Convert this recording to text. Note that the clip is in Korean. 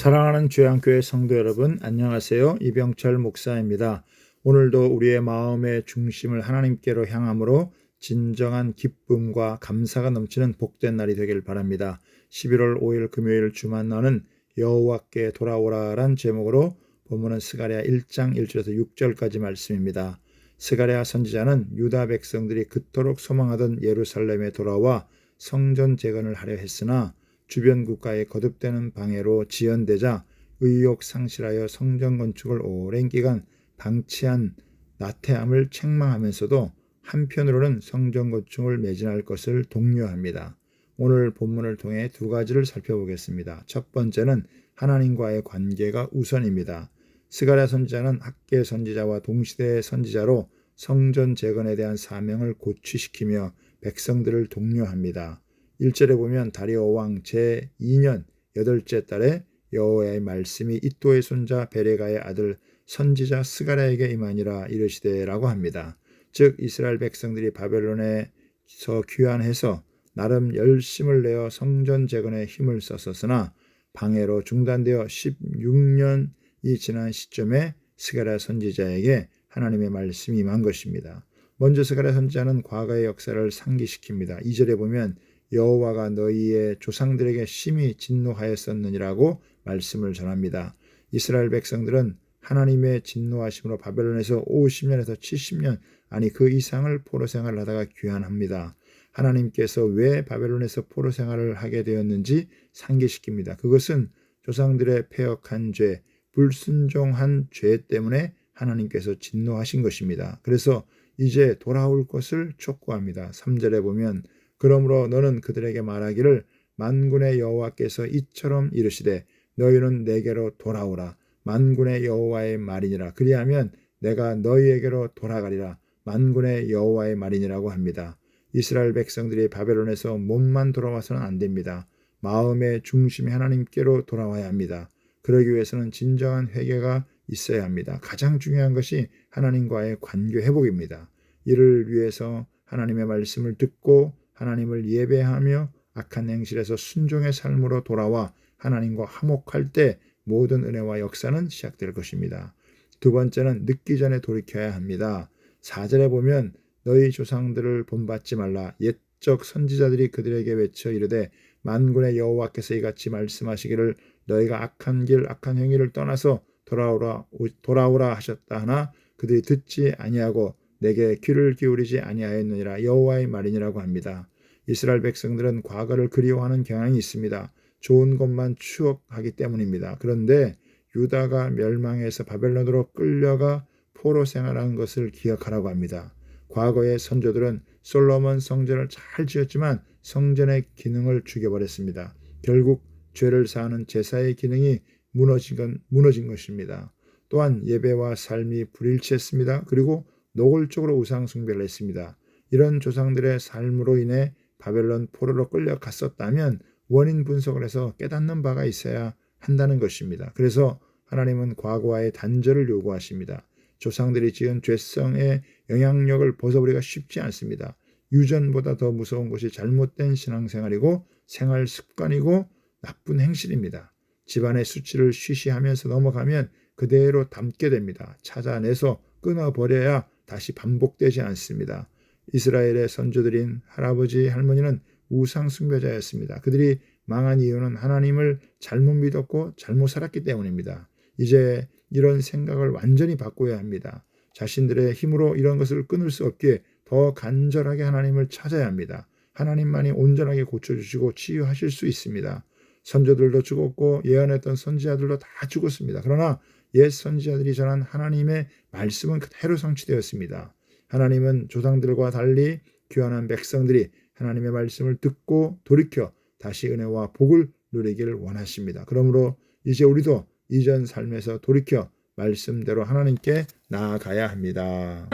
사랑하는 죄양교회 성도 여러분, 안녕하세요. 이병철 목사입니다. 오늘도 우리의 마음의 중심을 하나님께로 향함으로 진정한 기쁨과 감사가 넘치는 복된 날이 되길 바랍니다. 11월 5일 금요일 주만 나는 여호와께 돌아오라란 제목으로 본문은 스가랴 1장 1절에서 6절까지 말씀입니다. 스가랴 선지자는 유다 백성들이 그토록 소망하던 예루살렘에 돌아와 성전 재건을 하려 했으나 주변 국가의 거듭되는 방해로 지연되자 의욕 상실하여 성전 건축을 오랜 기간 방치한 나태함을 책망하면서도 한편으로는 성전 건축을 매진할 것을 독려합니다. 오늘 본문을 통해 두 가지를 살펴보겠습니다. 첫 번째는 하나님과의 관계가 우선입니다. 스가랴 선지자는 학계 선지자와 동시대의 선지자로 성전 재건에 대한 사명을 고취시키며 백성들을 독려합니다. 1절에 보면 다리오 왕 제2년 여덟째 달에 여호와의 말씀이 이또의 손자 베레가의 아들 선지자 스가랴에게 임하니라 이르시되라고 합니다. 즉 이스라엘 백성들이 바벨론에서 귀환해서 나름 열심을 내어 성전 재건에 힘을 썼었으나 방해로 중단되어 16년이 지난 시점에 스가랴 선지자에게 하나님의 말씀이 임한 것입니다. 먼저 스가랴 선지자는 과거의 역사를 상기시킵니다. 2절에 보면 여호와가 너희의 조상들에게 심히 진노하였었느니라고 말씀을 전합니다. 이스라엘 백성들은 하나님의 진노하심으로 바벨론에서 50년에서 70년 아니 그 이상을 포로 생활을 하다가 귀환합니다. 하나님께서 왜 바벨론에서 포로 생활을 하게 되었는지 상기시킵니다. 그것은 조상들의 폐역한 죄, 불순종한 죄 때문에 하나님께서 진노하신 것입니다. 그래서 이제 돌아올 것을 촉구합니다. 3절에 보면 그러므로 너는 그들에게 말하기를 만군의 여호와께서 이처럼 이르시되 너희는 내게로 돌아오라 만군의 여호와의 말이니라 그리하면 내가 너희에게로 돌아가리라 만군의 여호와의 말이니라고 합니다. 이스라엘 백성들이 바벨론에서 몸만 돌아와서는 안 됩니다. 마음의 중심이 하나님께로 돌아와야 합니다. 그러기 위해서는 진정한 회개가 있어야 합니다. 가장 중요한 것이 하나님과의 관계 회복입니다. 이를 위해서 하나님의 말씀을 듣고 하나님을 예배하며 악한 행실에서 순종의 삶으로 돌아와 하나님과 화목할 때 모든 은혜와 역사는 시작될 것입니다. 두 번째는 늦기 전에 돌이켜야 합니다. 4절에 보면 너희 조상들을 본받지 말라 옛적 선지자들이 그들에게 외쳐 이르되 만군의 여호와께서 이같이 말씀하시기를 너희가 악한 길 악한 행위를 떠나서 돌아오라 돌아오라 하셨다 하나 그들이 듣지 아니하고 내게 귀를 기울이지 아니하였느니라 여호와의 말이니라고 합니다. 이스라엘 백성들은 과거를 그리워하는 경향이 있습니다. 좋은 것만 추억하기 때문입니다. 그런데 유다가 멸망해서 바벨론으로 끌려가 포로 생활한 것을 기억하라고 합니다. 과거의 선조들은 솔로몬 성전을 잘 지었지만 성전의 기능을 죽여버렸습니다. 결국 죄를 사하는 제사의 기능이 무너진, 건, 무너진 것입니다. 또한 예배와 삶이 불일치했습니다. 그리고 노골적으로 우상 숭배를 했습니다. 이런 조상들의 삶으로 인해 바벨론 포로로 끌려갔었다면 원인 분석을 해서 깨닫는 바가 있어야 한다는 것입니다. 그래서 하나님은 과거와의 단절을 요구하십니다. 조상들이 지은 죄성의 영향력을 벗어버리기가 쉽지 않습니다. 유전보다 더 무서운 것이 잘못된 신앙생활이고 생활 습관이고 나쁜 행실입니다. 집안의 수치를 쉬쉬하면서 넘어가면 그대로 담게 됩니다. 찾아내서 끊어버려야 다시 반복되지 않습니다. 이스라엘의 선조들인 할아버지 할머니는 우상 숭배자였습니다. 그들이 망한 이유는 하나님을 잘못 믿었고 잘못 살았기 때문입니다. 이제 이런 생각을 완전히 바꿔야 합니다. 자신들의 힘으로 이런 것을 끊을 수 없게 더 간절하게 하나님을 찾아야 합니다. 하나님만이 온전하게 고쳐주시고 치유하실 수 있습니다. 선조들도 죽었고 예언했던 선지자들도 다 죽었습니다. 그러나 옛 선지자들이 전한 하나님의 말씀은 그대로 성취되었습니다. 하나님은 조상들과 달리 귀환한 백성들이 하나님의 말씀을 듣고 돌이켜 다시 은혜와 복을 누리기를 원하십니다. 그러므로 이제 우리도 이전 삶에서 돌이켜 말씀대로 하나님께 나아가야 합니다.